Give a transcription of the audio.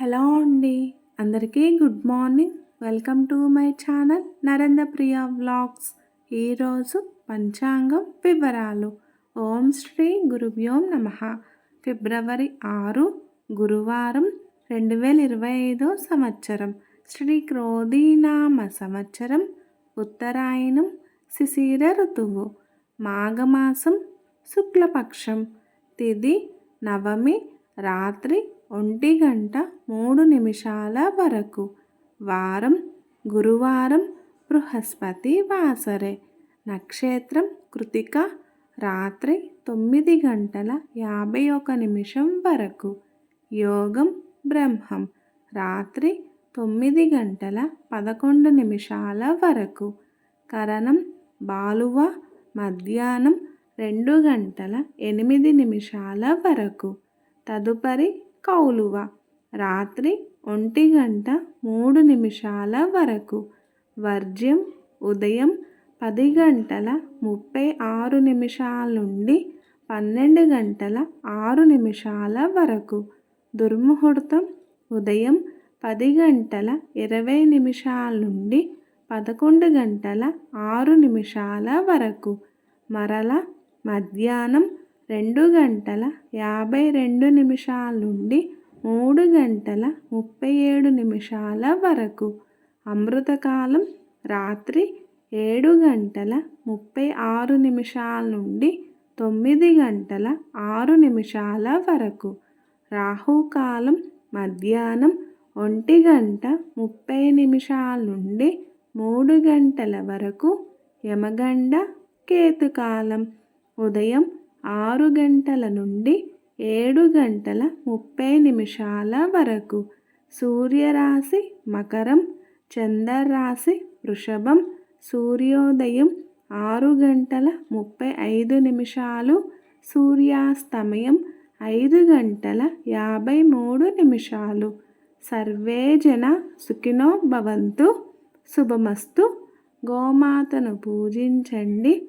Hello అండి. అందరికీ good morning. Welcome to my channel Narendra Priya vlogs ఈరోజు పంచాంగం వివరాలు. ఓం శ్రీ గురుభ్యోం నమ. ఫిబ్రవరి ఆరు గురువారం రెండు వేల ఇరవై ఐదో సంవత్సరం. శ్రీ క్రోధీనామ సంవత్సరం ఉత్తరాయణం శిశిర ఋతువు మాఘమాసం శుక్లపక్షం తిది నవమి రాత్రి ఒంటి గంట మూడు నిమిషాల వరకు. వారం గురువారం బృహస్పతి వాసరే. నక్షత్రం కృతిక రాత్రి తొమ్మిది గంటల యాభై ఒక నిమిషం వరకు. యోగం బ్రహ్మం. రాత్రి తొమ్మిది గంటల పదకొండు నిమిషాల వరకు. కరణం బాలువ. మధ్యాహ్నం రెండు గంటల ఎనిమిది నిమిషాల వరకు. తదుపరి కౌలువ. రాత్రి ఒంటి గంట మూడు నిమిషాల వరకు. వర్జ్యం ఉదయం పది గంటల ముప్పై ఆరు నిమిషాల నుండి పన్నెండు గంటల ఆరు నిమిషాల వరకు. దుర్ముహూర్తం ఉదయం పది గంటల ఇరవై నిమిషాల నుండి పదకొండు గంటల ఆరు నిమిషాల వరకు. మరల మధ్యాహ్నం రెండు గంటల యాభై రెండు నిమిషాల నుండి మూడు గంటల ముప్పై ఏడు నిమిషాల వరకు. అమృతకాలం రాత్రి ఏడు గంటల ముప్పై ఆరు నిమిషాల నుండి తొమ్మిది గంటల ఆరు నిమిషాల వరకు. రాహుకాలం మధ్యాహ్నం ఒంటి గంట ముప్పై నిమిషాల నుండి మూడు గంటల వరకు యమగండ కేతుకాలం ఉదయం ఆరు గంటల నుండి ఏడు గంటల ముప్పై నిమిషాల వరకు. సూర్యరాశి మకరం చంద్రరాశి వృషభం సూర్యోదయం ఆరు గంటల ముప్పై ఐదు నిమిషాలు సూర్యాస్తమయం ఐదు గంటల యాభై మూడు నిమిషాలు. సర్వే జన సుఖినో భవంతు. శుభమస్తు. గోమాతను పూజించండి.